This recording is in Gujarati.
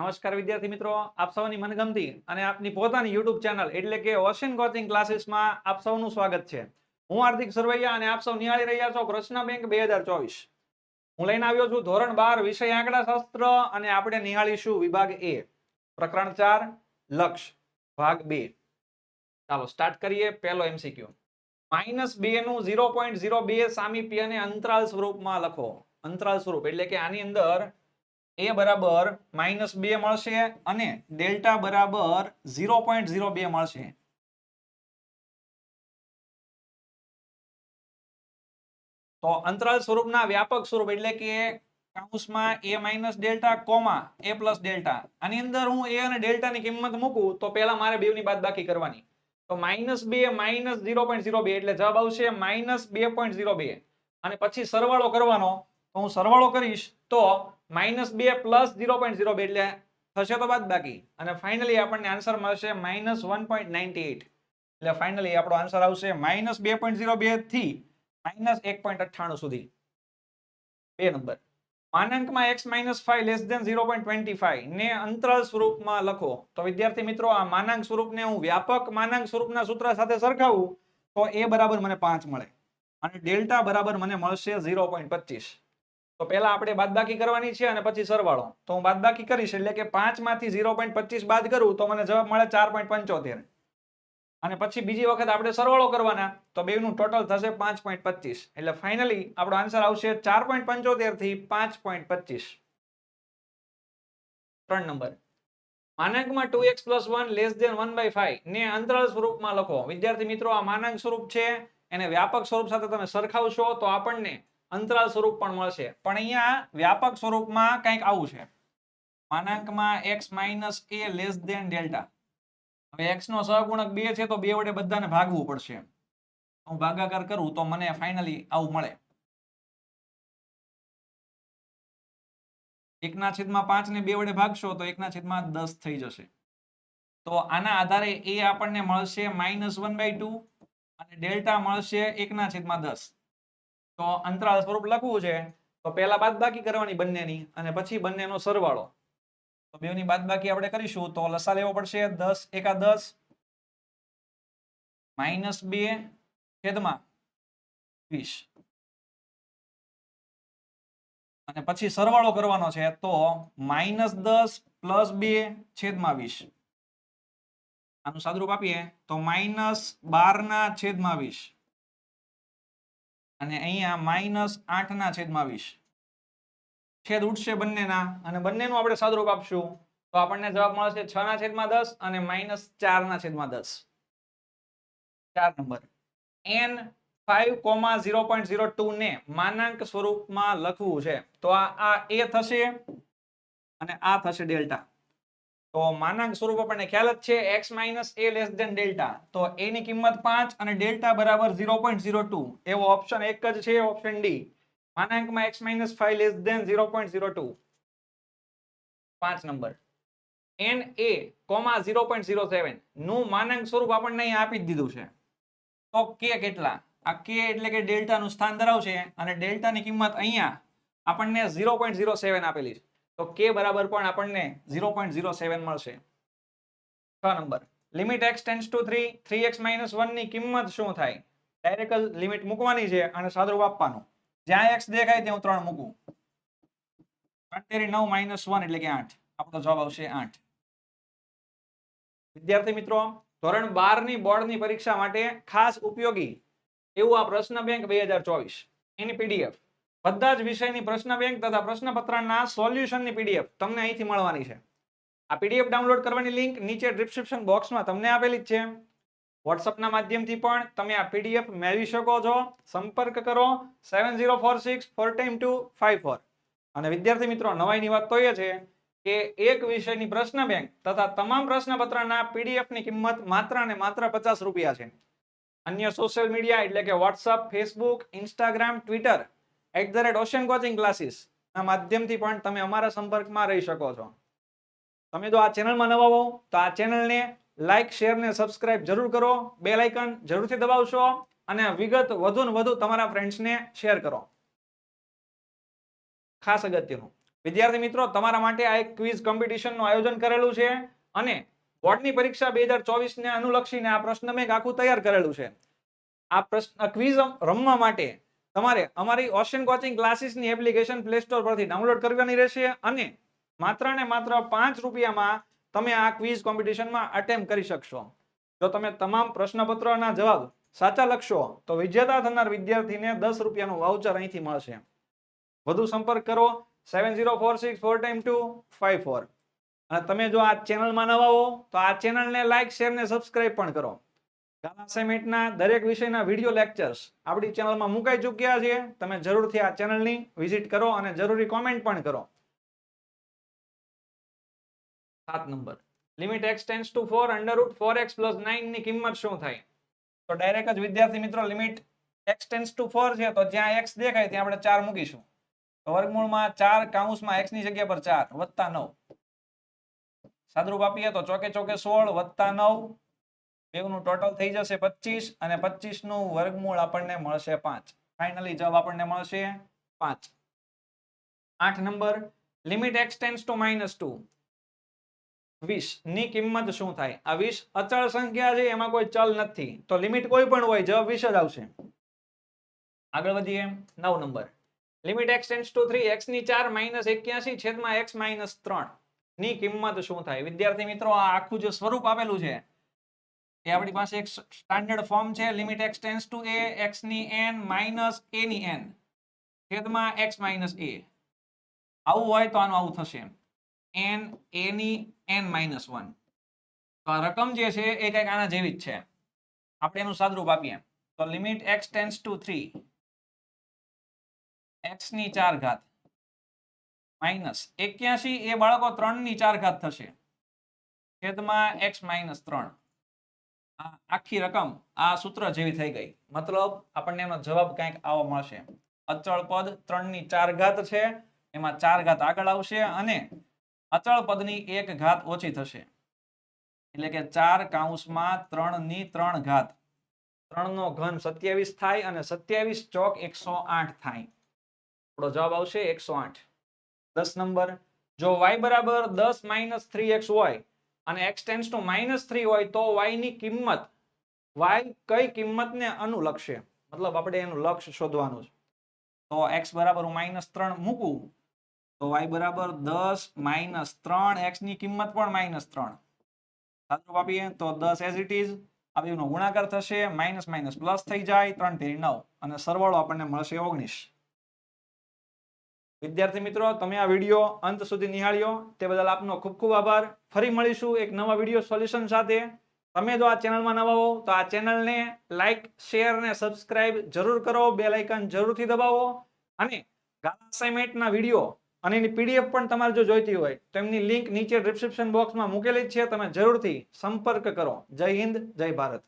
નમસ્કાર વિદ્યાર્થી મિત્રો, આપ સૌની મનગમતી અને આપની પોતાની યુટ્યુબ ચેનલ એટલે કે ઓશન કોચિંગ ક્લાસીસમાં આપ સૌનું સ્વાગત છે. હું હાર્દિક સરવૈયા અને આપ સૌ નિહાળી રહ્યા છો પ્રશ્ન બેંક બે હું લઈને આવ્યો છું ધોરણ બાર વિષય આંકડા શાસ્ત્ર અને આપણે નિહાળીશું વિભાગ એ. પ્રકરણ ચાર, લક્ષ, ભાગ બે. ચાલો સ્ટાર્ટ કરીએ પહેલો એમસીક્યુ માઇનસ બે નું ઝીરો પોઈન્ટ ઝીરો બે સામીપ્ય અને અંતરાલ સ્વરૂપમાં લખો. અંતરાલ સ્વરૂપ એટલે કે આની અંદર એ બરાબર માઇનસ બે મળશે અને ડેલ્ટા બરાબર ઝીરો પોઈન્ટ ઝીરો બે મળશે. તો અંતરાલ સ્વરૂપના વ્યાપક સ્વરૂપ એટલે કે કાઉસમાં a minus delta comma a plus delta. આની અંદર હું એ અને ડેલ્ટા ની કિંમત મૂકું તો પહેલા મારે બેવની બાદબાકી કરવાની. તો માઇનસ બે માઇનસ ઝીરો પોઈન્ટ ઝીરો બે એટલે જવાબ આવશે માઇનસ બે પોઈન્ટ ઝીરો બે. અને પછી સરવાળો કરવાનો. તો હું સરવાળો કરીશ તો માઇનસ બે પ્લસ ઝીરો પોઈન્ટ ઝીરો બે એટલે થશે તો બાદ બાકી. અને ફાઇનલી આપણને આન્સર મળશે minus one point ninety eight. એટલે ફાઇનલી આપણો આન્સર આવશે માઇનસ બે પોઈન્ટ ઝીરો બેથી માઇનસ એક પોઈન્ટ અઠ્ઠાણું સુધી. બે number. માનાંકમાં x minus five less than zero point twenty five ને અંતરાલ સ્વરૂપમાં લખો. તો વિદ્યાર્થી મિત્રો, આ માનાંક સ્વરૂપને હું વ્યાપક માનાંક સ્વરૂપના સૂત્ર સાથે સરખાવું તો એ બરાબર મને પાંચ મળે. અને ડેલ્ટા બરાબર મને મળશે ઝીરો પોઈન્ટ પચીસ. તો પહેલા આપણે બાદબાકી કરવાની છે અને પછી સરવાળો. તો હું બાદબાકી કરીશ એટલે કે પાંચમાંથી ઝીરો પોઈન્ટ પચીસ બાદ કરું તો મને જવાબ મળે ચાર પોઈન્ટ પંચોતેર. અને પછી બીજી વખત આપણે સરવાળો કરવાના તો બેનું ટોટલ થશે પાંચ પોઈન્ટ પચીસ. એટલે ફાઇનલી આપણો આન્સર આવશે ચાર પોઈન્ટ પંચોતેરથી પાંચ પોઈન્ટ પચીસ. ત્રણ number. માનાંકમાં two x plus one less than one by five ને અંતરાળ સ્વરૂપમાં લખો. વિદ્યાર્થી મિત્રો, આ માનાંક સ્વરૂપ છે, એને વ્યાપક સ્વરૂપ સાથે તમે સરખાવશો તો આપણને અંતરાલ સ્વરૂપ પણ મળશે. પણ અહીંયા વ્યાપક સ્વરૂપમાં કંઈક આવું છે. માનાંકમાં x minus a less than delta હવે એક્સ નો સહગુણક બે છે તો બે વડે બધાને ભાગવું પડશે. હું ભાગાકાર કરું તો મને ફાઇનલી આવું મળે. એકના છેદમાં પાંચ ને બે વડે ભાગશો તો એકના છેદમાં દસ થઈ જશે. તો આના આધારે એ આપણને મળશે માઇનસ વન બાય ટુ અને ડેલ્ટા મળશે એકના છેદમાં દસ. તો અંતરાલ સ્વરૂપ લખવું છે, તો પહેલા બાદબાકી કરવાની બંનેની અને પછી બંનેનો સરવાળો. તો બેવની બાદબાકી આપણે કરીશું, તો લસા લેવો પડશે દસ એકા દસ માઇનસ બે છેદમાં વીસ. અને પછી સરવાળો કરવાનો છે, તો માઇનસ દસ પ્લસ બે છેદમાં વીસ. આનું સાદુરૂપ આપીએ, તો માઇનસ બાર ના છેદમાં વીસ. અને અહીંયા માઇનસ આઠ ના છેદમાં વીસ. છેદ ઉઠશે બંનેના અને બંનેનું આપણે સદરૂપ આપશું. તો આપણને જવાબ મળશે છ ના છેદમાં દસ અને માઇનસ ચાર ના છેદમાં દસ. ચાર number. N five comma zero point zero two ને માનાંક સ્વરૂપમાં લખવું છે. તો આ એ થશે અને આ થશે ડેલ્ટા. તો માનાંક સ્વરૂપ આપણને ખ્યાલ જ છે x minus a less than delta તો a ની કિંમત પાંચ અને ડેલ્ટા બરાબર ઝીરો પોઈન્ટ ઝીરો ટુ એવો ઓપ્શન એક જ છે ઓપ્શન ડી માનાંકમાં x minus five less than zero point zero two પાંચ number. N a comma zero point zero સેવનનું માનાંક સ્વરૂપ આપણને અહીંયા આપી જ દીધું છે. તો કે કેટલા? આ કે એટલે કે ડેલ્ટા નું સ્થાન ધરાવશે અને ડેલ્ટા ની કિંમત અહીંયા આપણને ઝીરો પોઈન્ટ ઝીરો સેવન આપેલી છે. તો કે બરાબર પણ આપણને ઝીરો પોઈન્ટ ઝીરો સેવન મળશે. છ number. Limit x tends to three three x minus વનની કિંમત શું થાય? ડાયરેક્ટ લિમિટ મૂકવાની છે અને સાદરૂપ આપવાનું. જ્યાં એક્સ દેખાય ત્યાં હું ત્રણ મૂકું. આઠ નવ માઇનસ વન એટલે કે આઠ. આપણો જવાબ આવશે આઠ. વિદ્યાર્થી મિત્રો, ધોરણ બારની બોર્ડની પરીક્ષા માટે ખાસ ઉપયોગી એવું આ પ્રશ્ન બેંક બે હજાર ચોવીસ. એની પીડીએફ બધા જ વિષયની પ્રશ્ન બેંક તથા પ્રશ્નપત્રના સોલ્યુશનની પીડીએફ તમને અહીંથી મળવાની છે. આ પીડીએફ ડાઉનલોડ કરવાની લિંક નીચે ડિસ્ક્રિપ્શન બોક્સમાં તમને આપેલી જ છે. વોટ્સઅપના માધ્યમથી પણ તમે આ પીડીએફ મેળવી શકો છો. સંપર્ક કરો seven zero four six four time two five four અને વિદ્યાર્થી મિત્રો, નવાઈની વાત તો એ છે કે એક વિષયની પ્રશ્ન બેંક તથા તમામ પ્રશ્નપત્રના પીડીએફની કિંમત માત્ર ને માત્ર પચાસ રૂપિયા છે. અન્ય સોશિયલ મીડિયા એટલે કે WhatsApp Facebook Instagram Twitter at the rate Ocean coaching classes ના માધ્યમથી પણ તમે અમારા સંપર્કમાં રહી શકો છો. તમે જો આ ચેનલમાં નવા હો તો આ ચેનલને લાઇક શેર ને સબસ્ક્રાઇબ જરૂર કરો. બે લાઇકન જરૂરથી દબાવશો અને વિગત વધુ ને વધુ તમારા ફ્રેન્ડ્સને શેર કરો. ખાસ અગત્યનું. વિદ્યાર્થી મિત્રો, તમારા માટે આ એક ક્વિઝ કોમ્પિટિશનનું આયોજન કરેલું છે અને બોર્ડની પરીક્ષા બે હજાર ચોવીસને અનુલક્ષીને આ પ્રશ્ન મેં આખું તૈયાર કરેલું છે. આ પ્રશ્ન ક્વિઝ રમવા માટે તમારે અમારી ઓશન કોચિંગ ક્લાસીસની એપ્લિકેશન પ્લે સ્ટોર પરથી ડાઉનલોડ કરવાની રહેશે અને માત્ર ને માત્ર પાંચ રૂપિયામાં તમે આ ક્વિઝ કોમ્પિટિશનમાં અટેમ્પ કરી શકશો. જો તમે તમામ પ્રશ્નપત્રના જવાબ સાચા લખશો, તો વિજેતા થનાર વિદ્યાર્થીને દસ રૂપિયાનું વાઉચર અહીંથી મળશે. વધુ સંપર્ક કરો seven zero four six four time two five four અને તમે જો આ ચેનલમાં નવા હો, તો આ ચેનલને લાઇક શેર ને સબસ્ક્રાઇબ પણ કરો. ગાલા દરેક વિષયના વીડિયો લેક્ચર્સ આપણી ચેનલમાં મુકાઈ ચૂક્યા છે તમે જરૂરથી આ ચેનલની વિઝિટ કરો અને જરૂરી કોમેન્ટ પણ કરો. સાત number. Limit x tends to four under root four x plus નાઇનની કિંમત શું થાય? તો ડાયરેક્ટ જ વિદ્યાર્થી મિત્રો limit x tends to four છે, તો જ્યાં એક્સ દેખાય ત્યાં આપણે ચાર મૂકીશું. તો વર્ગમૂળમાં ચાર કાઉન્સમાં એક્સની જગ્યા પર ચાર વત્તા નવ. સાદરૂપ આપીએ તો ચોકે ચોકે સોળ વત્તા નવ બેવનું ટોટલ થઈ જશે પચીસ અને પચીસનું વર્ગમૂળ આપણને મળશે પાંચ. ફાઇનલી જવાબ આપણને મળશે પાંચ. આઠ number limit x to minus two વીસ, ની કિંમત શું થાય? આ વીસ અચળ સંખ્યા છે, એમાં કોઈ ચલ નથી. તો લિમિટ કોઈ પણ હોય, જવાબ વીસ જ આવશે. આગળ વધીએ. નવ number. Limit x to three એક્સની ચાર માઇનસ એક્યાસી છેદમાં એક્સ માઇનસ ત્રણ. ની કિંમત શું થાય? વિદ્યાર્થી મિત્રો, આ આખું જે સ્વરૂપ આપેલું છે એ આપણી પાસે એક સ્ટાન્ડર્ડ ફોર્મ છે limit x tends to a, x ની n માઇનસ a ની એન છેદમાં એક્સ માઇનસ એ આવું હોય તો આનું આવું થશે. એન a ની એન માઇનસ વન તો આ રકમ જે છે એ કંઈક આના જેવી જ છે. આપણે એનું સાદરૂપ આપીએ. તો limit x tends to three x ની ચાર ઘાત માઇનસ એક્યાસી એ બાળકો ત્રણની ચાર ઘાત થશે. છેદમાં માઇનસ ત્રણ. આખી રકમ આ સૂત્ર જેવી થઈ ગઈ. મતલબ આપણને એનો જવાબ કંઈક આવો મળશે. અચળ પદ ત્રણની ચાર ઘાત છે, એમાં ચાર ઘાત આગળ આવશે અને અચળ પદની એક ઘાત ઓછી થશે. એટલે કે ચાર કાઉન્સમાં ત્રણની ત્રણ ઘાત. ત્રણ નો ઘન સત્યાવીસ થાય અને સત્યાવીસ ચોક એકસો આઠ થાય. આપણો જવાબ આવશે એકસો આઠ. દસ નંબર. જો વાય બરાબર દસ માઇનસ થ્રી એક્સ હોય અને x tends to minus three હોય તો y ની કિંમત, y કઈ કિંમતને અનુલક્ષે? મતલબ આપણે એનું લક્ષ શોધવાનું છે. તો x બરાબર હું માઇનસ ત્રણ મૂકું તો y બરાબર દસ માઇનસ ત્રણ એક્સની કિંમત પણ માઇનસ ત્રણ. સાચું આપીએ તો દસ એઝ ઇટ ઇઝ આ બેવનો ગુણાકાર થશે માઇનસ માઇનસ પ્લસ થઈ જાય ત્રણ તેરી નવ. અને સરવાળો આપણને મળશે ઓગણીસ. વિદ્યાર્થી મિત્રો, તમે આ વીડિયો અંત સુધી નિહાળ્યો. તે બદલ આપનો ખૂબ ખૂબ આભાર. ફરી મળીશું એક નવા વીડિયો સોલ્યુશન સાથે. તમે જો આ ચેનલમાં નવા હો, તો આ ચેનલને લાઇક શેર અને સબસ્ક્રાઇબ જરૂર કરો. બે લાઇકન જરૂરથી દબાવો. અને અસાઇનમેન્ટના વીડિયો અને એની પીડીએફ પણ તમારે જો જોઈતી હોય, તો એમની લિંક નીચે ડિસ્ક્રિપ્શન બોક્સમાં મૂકેલી જ છે. તમે જરૂરથી સંપર્ક કરો. જય હિન્દ, જય ભારત.